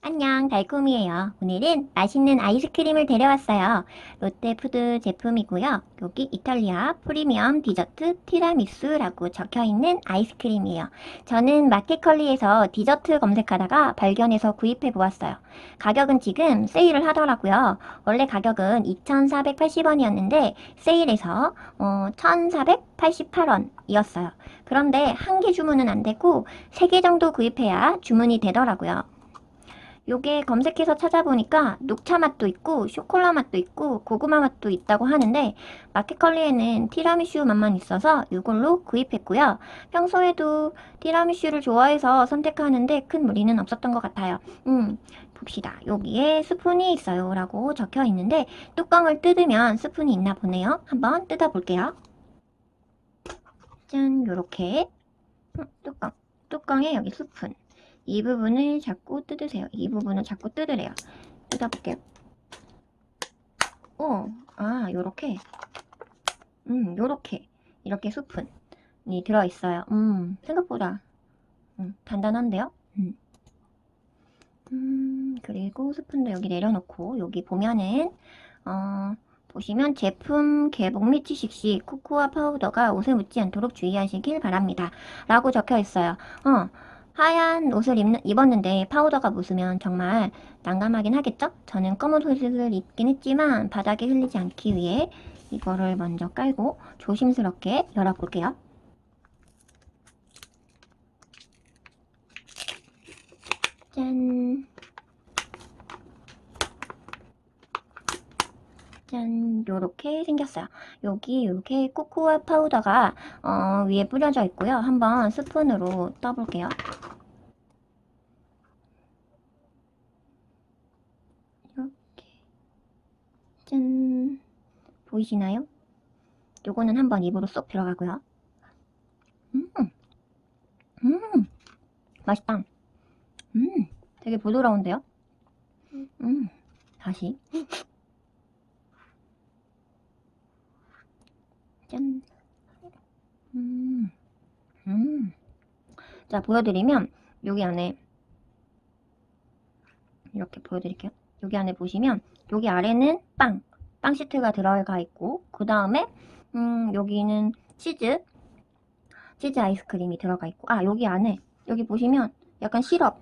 안녕, 달콤이에요. 오늘은 맛있는 아이스크림을 데려왔어요. 롯데푸드 제품이고요. 여기 이탈리아 프리미엄 디저트 티라미수라고 적혀있는 아이스크림이에요. 저는 마켓컬리에서 디저트 검색하다가 발견해서 구입해 보았어요. 가격은 지금 세일을 하더라고요. 원래 가격은 2,480원이었는데 세일해서 어, 1,488원 이었어요. 그런데 한 개 주문은 안 되고 세 개 정도 구입해야 주문이 되더라고요. 요게 검색해서 찾아보니까 녹차 맛도 있고 쇼콜라 맛도 있고 고구마 맛도 있다고 하는데 마켓컬리에는 티라미슈 맛만 있어서 이걸로 구입했고요. 평소에도 티라미슈를 좋아해서 선택하는데 큰 무리는 없었던 것 같아요. 음, 봅시다. 여기에 스푼이 있어요 라고 적혀 있는데 뚜껑을 뜯으면 스푼이 있나 보네요. 한번 뜯어볼게요. 짠, 요렇게 음, 뚜껑, 뚜껑에 여기 스푼 이 부분을 자꾸 뜯으세요. 이 부분을 자꾸 뜯으래요. 뜯어볼게요. 오, 아, 요렇게. 음, 요렇게. 이렇게 스푼이 들어있어요. 음, 생각보다 음, 단단한데요? 음. 음, 그리고 스푼도 여기 내려놓고, 여기 보면은, 어, 보시면 제품 개봉 및 지식 시 코코아 파우더가 옷에 묻지 않도록 주의하시길 바랍니다. 라고 적혀 있어요. 어, 하얀 옷을 입는, 입었는데 파우더가 묻으면 정말 난감하긴 하겠죠? 저는 검은 옷을 입긴 했지만 바닥에 흘리지 않기 위해 이거를 먼저 깔고 조심스럽게 열어볼게요. 짠. 짠, 요렇게 생겼어요. 여기 이렇게 코코아 파우더가 어, 위에 뿌려져 있고요. 한번 스푼으로 떠볼게요. 이렇게 짠 보이시나요? 요거는 한번 입으로 쏙 들어가고요. 음, 음, 맛있다. 음, 되게 부드러운데요? 음, 다시. 짠. 음, 음. 자, 보여드리면, 여기 안에, 이렇게 보여드릴게요. 여기 안에 보시면, 여기 아래는 빵, 빵 시트가 들어가 있고, 그 다음에, 음, 여기는 치즈, 치즈 아이스크림이 들어가 있고, 아, 여기 안에, 여기 보시면, 약간 시럽,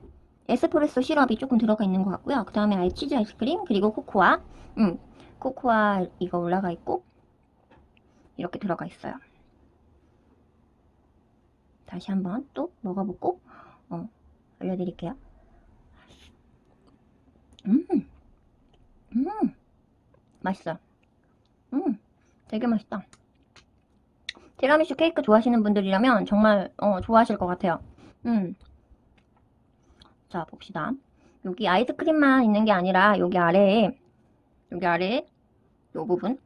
에스프레소 시럽이 조금 들어가 있는 것 같고요. 그 다음에 아예 치즈 아이스크림, 그리고 코코아, 음, 코코아 이거 올라가 있고, 이렇게 들어가 있어요. 다시 한번 또 먹어보고 어, 알려드릴게요. 음, 음, 맛있어요. 음, 되게 맛있다. 티라미슈 케이크 좋아하시는 분들이라면 정말 어, 좋아하실 것 같아요. 음, 자 봅시다. 여기 아이스크림만 있는 게 아니라 여기 아래에 여기 아래에 이 부분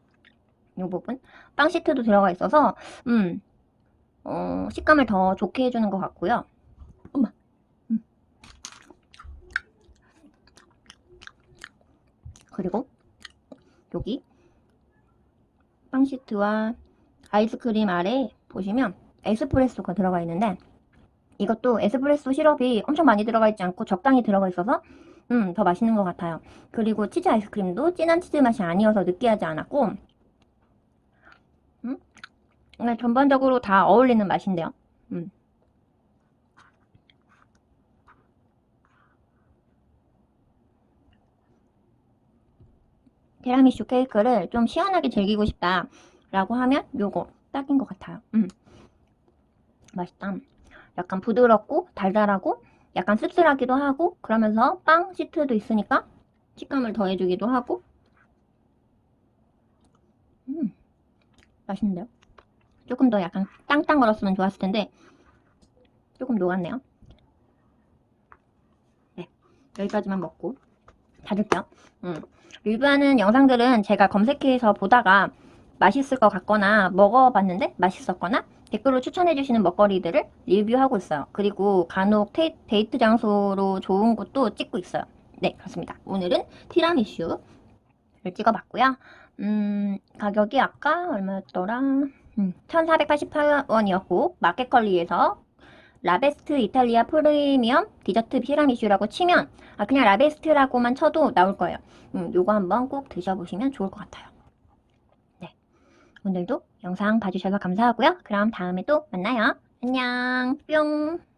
이 부분 빵 시트도 들어가 있어서 음, 어, 식감을 더 좋게 해주는 것 같고요. 엄마. 그리고 여기 빵 시트와 아이스크림 아래 보시면 에스프레소가 들어가 있는데 이것도 에스프레소 시럽이 엄청 많이 들어가 있지 않고 적당히 들어가 있어서 음, 더 맛있는 것 같아요. 그리고 치즈 아이스크림도 진한 치즈 맛이 아니어서 느끼하지 않았고 음? 네, 전반적으로 다 어울리는 맛인데요. 음. 티라미슈 케이크를 좀 시원하게 즐기고 싶다 라고 하면 요거 딱인 것 같아요. 음. 맛있다. 약간 부드럽고 달달하고 약간 씁쓸하기도 하고 그러면서 빵 시트도 있으니까 식감을 더해주기도 하고 음. 맛있는데요? 조금 더 약간 땅땅 걸었으면 좋았을 텐데 조금 녹았네요. 네, 여기까지만 먹고 닫을게요. 음. 리뷰하는 영상들은 제가 검색해서 보다가 맛있을 것 같거나 먹어봤는데 맛있었거나 댓글로 추천해주시는 먹거리들을 리뷰하고 있어요. 그리고 간혹 테, 데이트 장소로 좋은 곳도 찍고 있어요. 네, 그렇습니다. 오늘은 티라미슈를 찍어봤고요. 음, 가격이 아까 얼마였더라? 음, 1488원이었고, 마켓컬리에서 라베스트 이탈리아 프리미엄 디저트 티라미슈라고 치면 아 그냥 라베스트라고만 쳐도 나올 거예요. 음, 요거 한번 꼭 드셔보시면 좋을 것 같아요. 네, 오늘도 영상 봐주셔서 감사하고요. 그럼 다음에 또 만나요. 안녕, 뿅.